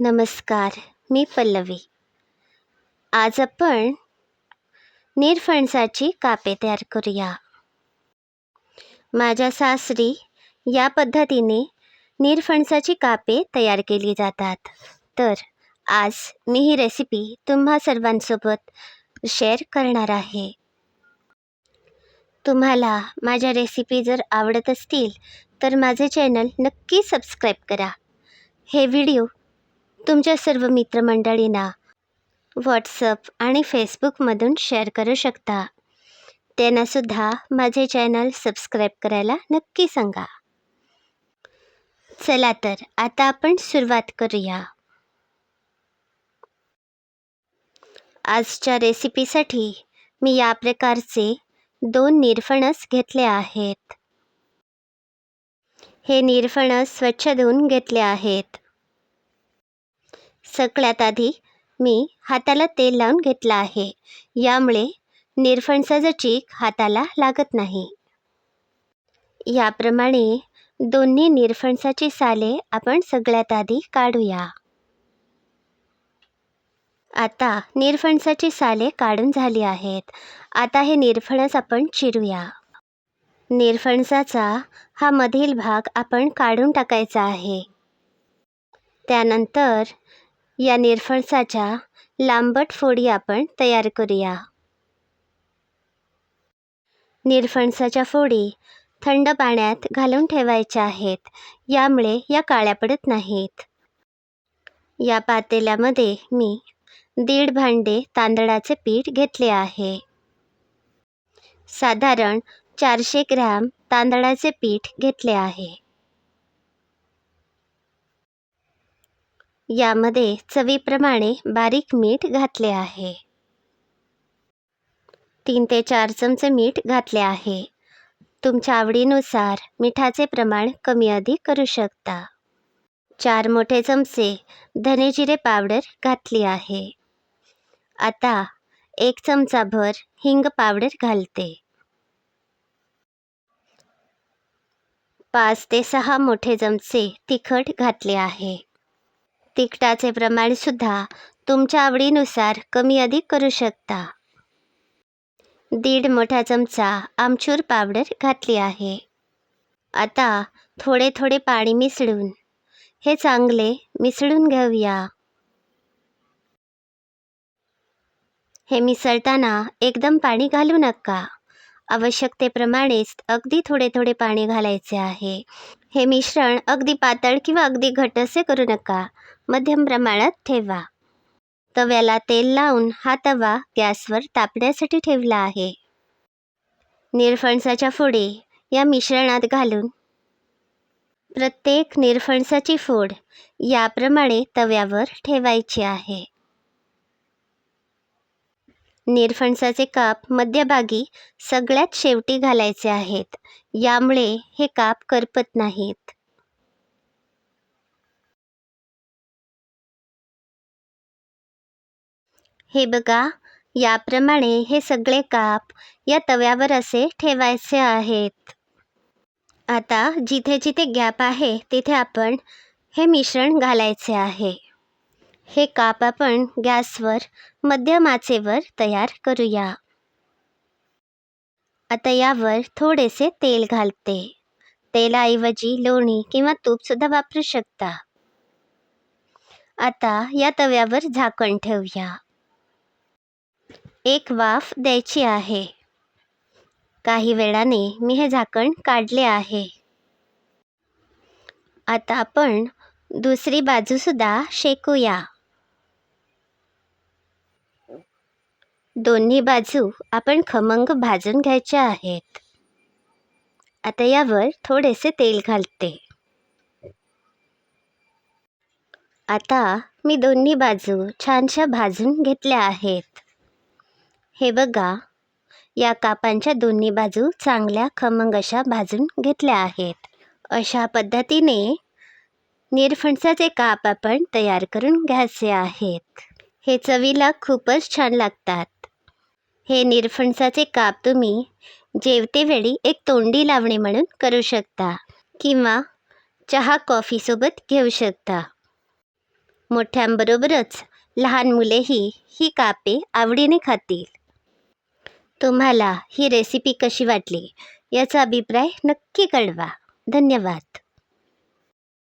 नमस्कार मी पल्लवी. आज आपण निरफणसाची कापे तयार करूया. माझ्या सासरी या पद्धतीने निरफणसाची कापे तयार केली जातात. तर आज मी ही रेसिपी तुम्हा सर्वांसोबत शेअर करणार आहे. तुम्हाला माझ्या रेसिपी जर आवडत असतील तर माझे चॅनल नक्की सबस्क्राईब करा. हे व्हिडिओ तुमच्या सर्व मित्रमंडळींना व्हॉट्सअप आणि फेसबुकमधून शेअर करू शकता. त्यांनासुद्धा माझे चॅनल सबस्क्राईब करायला नक्की सांगा. चला तर आता आपण सुरुवात करूया. आजच्या रेसिपीसाठी मी या प्रकारचे दोन निरफणस घेतले आहेत. हे निरफणस स्वच्छ धुवून घेतले आहेत. सगळ्यात आधी मी हाताला तेल लावून घेतलं आहे. यामुळे निरफणसाचं चीक हाताला लागत नाही. याप्रमाणे दोन्ही निरफणसाची साले आपण सगळ्यात आधी काढूया. आता निरफणसाची साले काढून झाली आहेत. आता हे निरफणस आपण चिरूया. निरफणसाचा हा मधील भाग आपण काढून टाकायचा आहे. त्यानंतर या निरफणसाच्या लांबट फोडी आपण तयार करूया. निरफणसाच्या फोडी थंड पाण्यात घालून ठेवायच्या आहेत. यामुळे या काळ्या पडत नाहीत. या पातेल्यामध्ये मी दीड भांडे तांदळाचे पीठ घेतले आहे. साधारण चारशे ग्रॅम तांदळाचे पीठ घेतले आहे. यामध्ये चवीप्रमाणे बारीक मीठ घातले आहे. तीन ते चार चमचे मीठ घातले आहे. तुमच्या आवडीनुसार मिठाचे प्रमाण कमी अधिक करू शकता. चार मोठे चमचे धनेजिरे पावडर घातली आहे. आता एक चमचाभर हिंग पावडर घालते. पाच ते सहा मोठे चमचे तिखट घातले आहे. तिखटाचे प्रमाणसुद्धा तुमच्या आवडीनुसार कमी अधिक करू शकता. दीड मोठा चमचा आमचूर पावडर घातली आहे. आता थोडे थोडे पाणी मिसळून हे चांगले मिसळून घेऊया. हे मिसळताना एकदम पाणी घालू नका. आवश्यकतेप्रमाणेच अगदी थोडे थोडे पाणी घालायचे आहे. हे मिश्रण अगदी पातळ किंवा अगदी घट असे करू नका. मध्यम प्रमाणात ठेवा. तव्याला तेल लावून हा तवा गॅसवर तापण्यासाठी ठेवला आहे. निरफणसाच्या फोडी या मिश्रणात घालून प्रत्येक निरफणसाची फोड याप्रमाणे तव्यावर ठेवायची आहे. निरफणसाचे काप मध्यभागी सगळ्यात शेवटी घालायचे आहेत. यामुळे हे काप करपत नाहीत. हे बघा याप्रमाणे हे सगळे काप या तव्यावर असे ठेवायचे आहेत. आता जिथे जिथे गॅप आहे तिथे आपण हे मिश्रण घालायचे आहे. हे काप आपण गॅसवर मध्यम आचेवर तयार करूया. आता यावर थोडेसे तेल घालते. तेलाऐवजी लोणी किंवा तूपसुद्धा वापरू शकता. आता या तव्यावर झाकण ठेवूया. एक वाफ द्यायची आहे. काही वेळाने मी हे झाकण काढले आहे. आता आपण दुसरी बाजूसुद्धा शेकूया. दोन्ही बाजू आपण खमंग भाजून घ्यायच्या आहेत. आता यावर थोडेसे तेल घालते. आता मी दोन्ही बाजू छानशा भाजून घेतल्या आहेत. हे बघा या कापांच्या दोन्ही बाजू चांगल्या खमंग अशा भाजून घेतल्या आहेत. अशा पद्धतीने निरफणसाचे काप आपण तयार करून घ्यायचे आहेत. हे चवीला खूपच छान लागतात. हे निरफणसाचे काप तुम्ही जेवतेवेळी एक तोंडी लावणे म्हणून करू शकता किंवा चहा कॉफीसोबत घेऊ शकता. मोठ्यांबरोबरच लहान मुलेही ही कापे आवडीने खातील. तुम्हाला ही रेसिपी कशी वाटली याचा अभिप्राय नक्की कळवा. धन्यवाद.